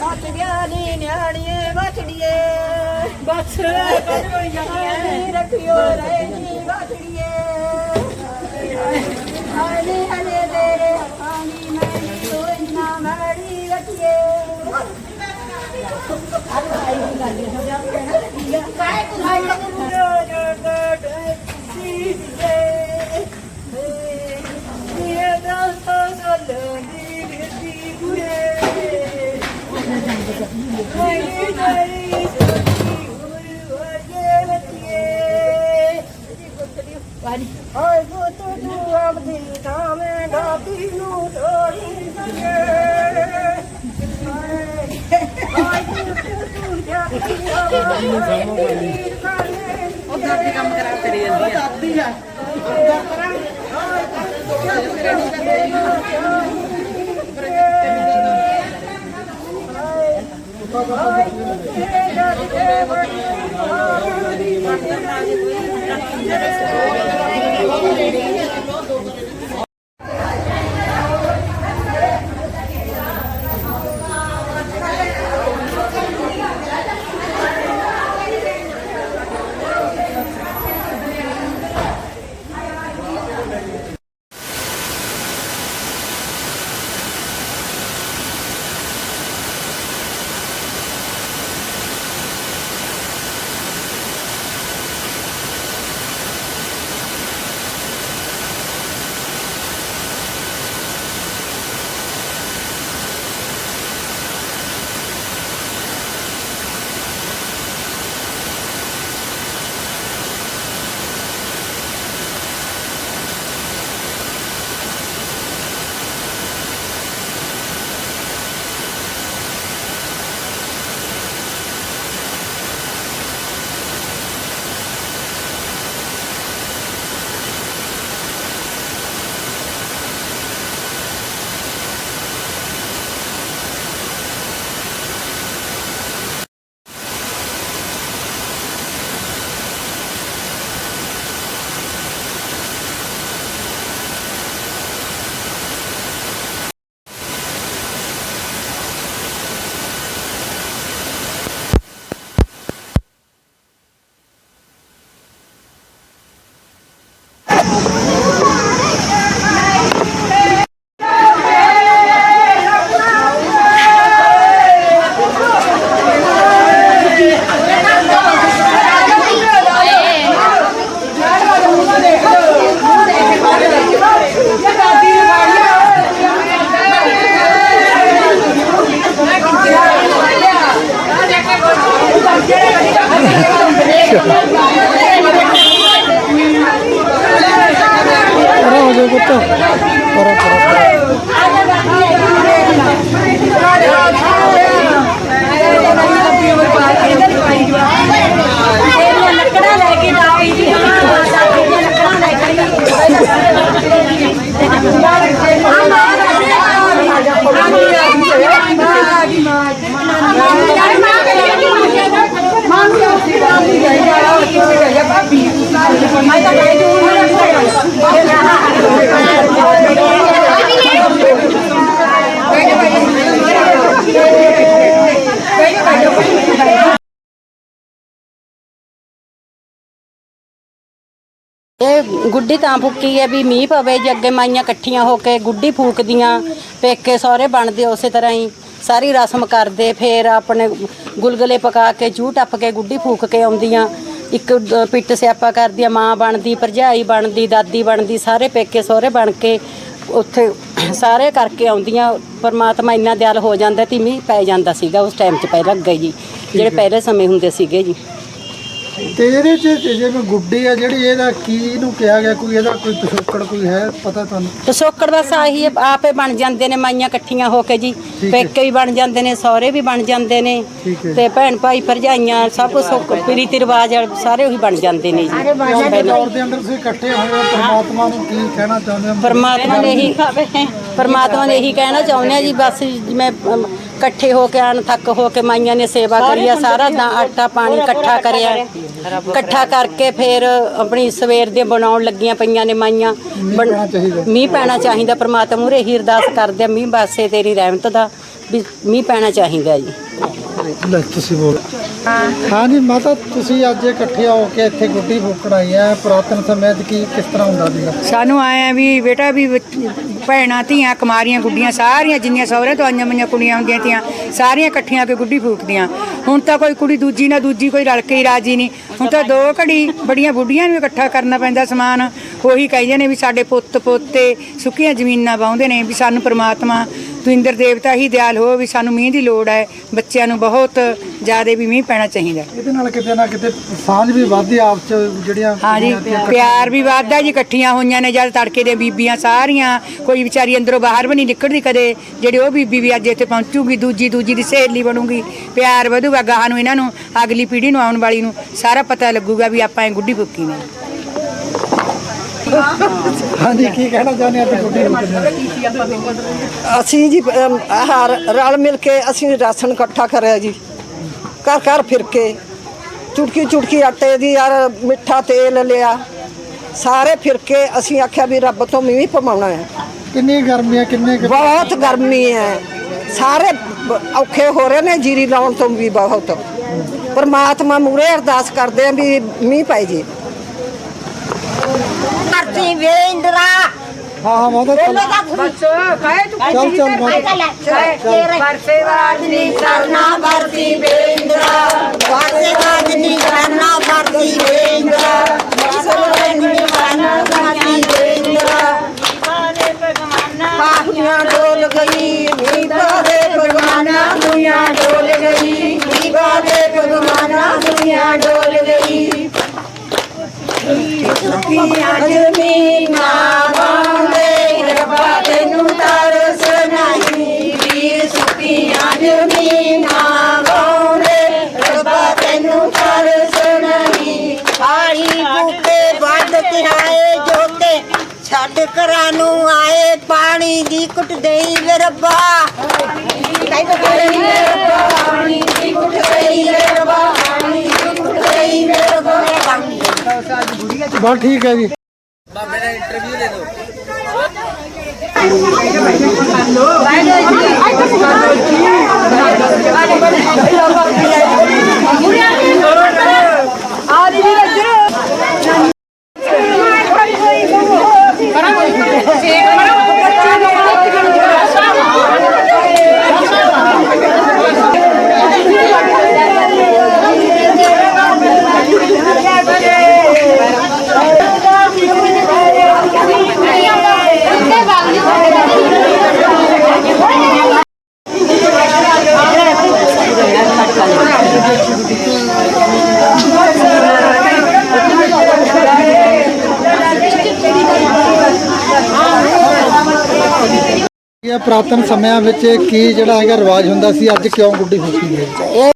ਮੱਚ ਗਿਆ ਨੀ ਨਿਆਣੀਏ ਮੱਚੜੀਏ ਬਸ। ਜਾਂਦੀ ਰੱਖਿਓ ਰਹਿ ਨੀ ਮੱਚੜੀਏ ਨੀ ਹਲੇ ਤੇਰੇ ਹੱਥਾਂ ਦੀ ਮੈਲੀ ਕੋਈ ਨਾ ਮੈਲੀ ਰੱਖੀਏ। ਕਾਇ ਕੁਹਾਈ ਸੀ ਇਹ ਦਾ ਸੋ ਦੀ ਦੀ ਗੁਰੇ ਕੋਈ ਨਹੀਂ ਤੂੰ ਆਪਦੀ ਥਾਵੇਂ ਢਾਬੀ ਨੂੰ ਤੋੜੀ ਸਕੇ ਹਾਏ ਤੂੰ ਤੂੰ ਤੂੰ ਜਾ ਉਹ ਦਾਦੀ ਕੰਮ ਕਰਾ ਕਰੀ ਜਾਂਦੀ ਆ ਲੱਕੜਾਂ Thank you. ਇਹ ਗੁੱਡੀ ਤਾਂ ਫੁੱਕੀ ਹੈ ਵੀ ਮੀਂਹ ਪਵੇ, ਜੇ ਅੱਗੇ ਮਾਈਆਂ ਇਕੱਠੀਆਂ ਹੋ ਕੇ ਗੁੱਡੀ ਫੂਕਦੀਆਂ, ਪੇਕੇ ਸਹੁਰੇ ਬਣਦੇ ਉਸੇ ਤਰ੍ਹਾਂ ਹੀ। ਸਾਰੀ ਰਸਮ ਕਰਦੇ, ਫੇਰ ਆਪਣੇ ਗੁਲਗੁਲੇ ਪਕਾ ਕੇ, ਚੂਹ ਟੱਪ ਕੇ ਗੁੱਡੀ ਫੂਕ ਕੇ ਆਉਂਦੀਆਂ। ਇੱਕ ਦ- ਪਿੱਟ ਸਿਆਪਾ ਕਰਦੀਆਂ ਮਾਂ ਬਣਦੀ ਭਰਜਾਈ ਬਣਦੀ ਦਾਦੀ ਬਣਦੀ ਸਾਰੇ ਪੇਕੇ ਸਹੁਰੇ ਬਣ ਕੇ ਉੱਥੇ ਸਾਰੇ ਕਰਕੇ ਆਉਂਦੀਆਂ। ਪਰਮਾਤਮਾ ਇੰਨਾ ਦਿਆਲ ਹੋ ਜਾਂਦਾ ਮੀਂਹ ਪੈ ਜਾਂਦਾ ਸੀਗਾ ਉਸ ਟਾਈਮ 'ਚ ਪਹਿਲਾਂ ਅੱਗੇ ਜੀ ਜਿਹੜੇ ਪਹਿਲੇ ਸਮੇਂ ਹੁੰਦੇ ਸੀਗੇ ਜੀ। ਤੇ ਇਹਦੇ ਚ ਜਿਵੇਂ ਗੁੱਡੀ ਆ ਜਿਹੜੀ ਇਹਦਾ ਕੀ ਇਹਨੂੰ ਕਿਹਾ ਗਿਆ ਕੋਈ ਇਹਦਾ ਕੋਈ ਪਿਛੋਕੜ ਕੋਈ ਹੈ ਪਤਾ ਤੁਹਾਨੂੰ? ਪਿਛੋਕੜ ਬਸ ਆਹੀ ਹੈ, ਆਪੇ ਬਣ ਜਾਂਦੇ ਨੇ ਮਾਈਆਂ ਇਕੱਠੀਆਂ ਹੋ ਕੇ ਜੀ। ਹੈ। ਪੇਕੇ ਵੀ ਬਣ ਜਾਂਦੇ ਨੇ ਸਹੁਰੇ ਵੀ ਬਣ ਜਾਂਦੇ ਨੇ। ਠੀਕ ਹੈ। ਤੇ ਭੈਣ ਭਾਈ ਭਰਜਾਈਆਂ ਸਭ ਕੁਝ ਰੀਤੀ ਰਿਵਾਜ ਸਾਰੇ ਉਹੀ ਬਣ ਜਾਂਦੇ ਨੇ ਜੀ। ਦੇ ਦੌਰ ਦੇ ਅੰਦਰ ਤੁਸੀਂ ਇਕੱਠੇ ਹੋਏ ਹੋ ਪਰਮਾਤਮਾ ਨੂੰ ਕੀ ਕਹਿਣਾ ਚਾਹੁੰਦੇ ਹੋ? ਪਰਮਾਤਮਾ ਨੇ ਇਹੀ ਪਰਮਾਤਮਾ ਨੇ ਇਹੀ ਕਹਿਣਾ ਚਾਹੁੰਦੇ ਆ ਜੀ ਬਸ ਜਿਵੇਂ ਅਮ, ਇਕੱਠੇ ਹੋ ਕੇ ਆਣ ਥੱਕ ਹੋ ਕੇ ਮਾਈਆਂ ਨੇ ਸੇਵਾ ਕਰੀ ਆ ਸਾਰਾ ਦਾ ਆਟਾ ਪਾਣੀ ਇਕੱਠਾ ਕਰਿਆ। ਇਕੱਠਾ ਕਰਕੇ ਫਿਰ ਆਪਣੀ ਸਵੇਰ ਦੇ ਬਣਾਉਣ ਲੱਗੀਆਂ ਪਈਆਂ ਨੇ ਮਾਈਆਂ। ਮੀਂਹ ਪੈਣਾ ਚਾਹੀਦਾ। ਪ੍ਰਮਾਤਮਾ ਮੂਰੇ ਹੀ ਅਰਦਾਸ ਕਰਦੇ ਆ ਮੀਂਹ ਬਾਸੇ ਤੇਰੀ ਰਹਿਮਤ ਦਾ ਵੀ ਮੀਂਹ ਪੈਣਾ ਚਾਹੀਦਾ ਜੀ। ਲੈ ਤੁਸੀਂ ਬੋਲ ਹਾਂਜੀ, ਮਾਤਾ, ਤੁਸੀਂ ਅੱਜ ਇਕੱਠੇ ਹੋ ਕੇ ਇੱਥੇ ਗੁੱਡੀ ਫੂਕਣ ਆਈ ਹੈ। ਪੁਰਾਤਨ ਸਮੇਂ 'ਚ ਕੀ, ਕਿਸ ਤਰ੍ਹਾਂ ਹੁੰਦਾ ਸੀਗਾ? ਸਾਨੂੰ ਆਇਆ ਵੀ ਬੇਟਾ ਵੀ ਭੈਣਾਂ, ਧੀਆਂ, ਕੁਮਾਰੀਆਂ, ਗੁੱਡੀਆਂ ਸਾਰੀਆਂ ਜਿੰਨੀਆਂ ਸਹੁਰੇ ਤੋਂ ਆਈਆਂ ਮਈਆਂ ਕੁੜੀਆਂ ਹੁੰਦੀਆਂ ਤੀਆਂ, ਸਾਰੀਆਂ ਇਕੱਠੀਆਂ ਆ ਕੇ ਗੁੱਡੀ ਫੂਕਦੀਆਂ। ਹੁਣ ਤਾਂ ਕੋਈ ਕੁੜੀ ਦੂਜੀ ਨਾਲ ਦੂਜੀ, ਕੋਈ ਰਲ ਕੇ ਹੀ ਰਾਜੀ ਨਹੀਂ। ਹੁਣ ਤਾਂ ਦੋ ਘੜੀ ਬੜੀਆਂ ਬੁੱਢੀਆਂ ਨੂੰ ਇਕੱਠਾ ਕਰਨਾ ਪੈਂਦਾ ਸਮਾਨ। ਉਹੀ ਕਹਿੰਦੇ ਨੇ ਵੀ ਸਾਡੇ ਪੁੱਤ ਪੋਤੇ ਸੁੱਕੀਆਂ ਜ਼ਮੀਨਾਂ ਵਾਹੁੰਦੇ ਨੇ ਵੀ ਸਾਨੂੰ ਪ੍ਰਮਾਤਮਾ ਤੂੰ ਇੰਦਰ ਦੇਵਤਾ ਹੀ ਦਿਆਲ ਹੋ ਵੀ ਸਾਨੂੰ ਮੀਂਹ ਦੀ ਲੋੜ ਹੈ। ਬੱਚਿਆਂ ਨੂੰ ਬਹੁਤ ਜ਼ਿਆਦਾ ਵੀ ਮੀਂਹ ਪੈਣਾ ਚਾਹੀਦਾ। ਇਹਦੇ ਨਾਲ ਕਿਤੇ ਨਾ ਕਿਤੇ ਸਾਂਝ ਵੀ ਵੱਧਦੀ ਆਪਸ 'ਚ ਜਿਹੜੀਆਂ ਹਾਂਜੀ ਪਿਆਰ ਵੀ ਵੱਧਦਾ ਜੀ ਇਕੱਠੀਆਂ ਹੋਈਆਂ ਨੇ ਜਦ ਤੜਕੇ ਦੇ ਬੀਬੀਆਂ ਸਾਰੀਆਂ। ਕੋਈ ਵਿਚਾਰੀ ਅੰਦਰੋਂ ਬਾਹਰ ਵੀ ਨਹੀਂ ਨਿਕਲਦੀ ਕਦੇ। ਜਿਹੜੇ ਉਹ ਬੀਬੀ ਵੀ ਅੱਜ ਇੱਥੇ ਪਹੁੰਚੂਗੀ ਦੂਜੀ ਦੂਜੀ ਦੀ ਸਹੇਲੀ ਬਣੂਗੀ। ਪਿਆਰ ਵਧੂਗਾ ਗਾਹਾਂ ਨੂੰ ਇਹਨਾਂ ਨੂੰ ਅਗਲੀ ਪੀੜ੍ਹੀ ਨੂੰ ਆਉਣ ਵਾਲੀ ਨੂੰ। ਸਾਰਾ ਪਤਾ ਲੱਗੂਗਾ ਵੀ ਆਪਾਂ ਇਹ ਗੁੱਡੀ ਫੁੱਕੀ ਨੇ। ਹਾਂਜੀ ਕੀ ਕਹਿਣਾ ਚਾਹੁੰਦੇ ਆ ਅਸੀਂ ਜੀ ਅਮ, ਆਹ ਰਲ ਮਿਲ ਕੇ ਅਸੀਂ ਰਾਸ਼ਨ ਇਕੱਠਾ ਕਰਿਆ ਜੀ। ਘਰ ਘਰ ਫਿਰ ਕੇ। ਚੁਟਕੀ ਚੁਟਕੀ ਆਟੇ ਦੀ ਯਾਰ ਮਿੱਠਾ ਤੇਲ ਲਿਆ। ਸਾਰੇ ਫਿਰ ਕੇ ਅਸੀਂ ਆਖਿਆ ਵੀ ਰੱਬ ਤੋਂ ਮੀਂਹ ਪਵਾਉਣਾ ਹੈ। ਕਿੰਨੀ ਗਰਮੀ ਹੈ ਕਿੰਨੇ ਕੁ- ਬਹੁਤ ਗਰਮੀ ਹੈ। ਸਾਰੇ ਬ- ਔਖੇ ਹੋ ਰਹੇ ਨੇ ਜੀਰੀ ਲਾਉਣ ਤੋਂ ਵੀ ਬਹੁਤ। ਪਰਮਾਤਮਾ ਮੂਰੇ ਅਰਦਾਸ ਕਰਦੇ ਆ ਵੀ ਮੀਂਹ ਪੈ ਜੇ। ਧਰਤੀ ਵੇਂਦਰਾ ਹਾਂ ਹਾਂ ਮਾਤਾ ਚੱਲ। ਚੱਲ ਚੱਲ ਵੇਂਦਰਾ ਪਾਹੀਆਂ ਡੋਲ ਗਈ ਮੀਂਹ ਪਾਵੇ ਭਗਵਾਨਾ। ਦੁਨੀਆ ਡੋਲ ਗਈ ਦੀਵਾ ਦੇ ਭਗਵਾਨਾ ਦੁਨੀਆ ਡੋਲ ਗਈ ਰੱਬਾ ਤੈਨੂੰ ਤਰਸ ਨਹੀਂ ਵੀਰ ਸੁਖੀਆਂ ਜਮੀ ਨਾ ਬਾਉਂਦੇ ਰੱਬਾ ਤੈਨੂੰ ਤਰਸ ਨਹੀਂ ਹਾੜੀ ਬੂਟੇ ਵੱਢ ਤਿਹਾਏ ਜੋਤੇ ਛੱਡ ਘਰਾਂ ਨੂੰ ਆਏ ਪਾਣੀ ਦੀ ਕੁੱਟ ਦੇਈ ਰੱਬਾ ਕਹਿੰਦੇ ਪਾਣੀ ਦੀ ਕੁੱਟ ਦੇਈ ਵੇ ਰੱਬਾ ਪਾਣੀ ਦੀ ਕੁੱਟ ਦੇਈ ਵੇ ਰੱਬਾ ਬਸ ਠੀਕ ਹੈ ਜੀ। ਇਹ ਪੁਰਾਤਨ ਸਮਿਆਂ ਵਿੱਚ ਕੀ ਜਿਹੜਾ ਹੈਗਾ ਰਿਵਾਜ ਹੁੰਦਾ ਸੀ? ਅੱਜ ਕਿਉਂ ਗੁੱਡੀ ਫੂਕੀ ਗਈ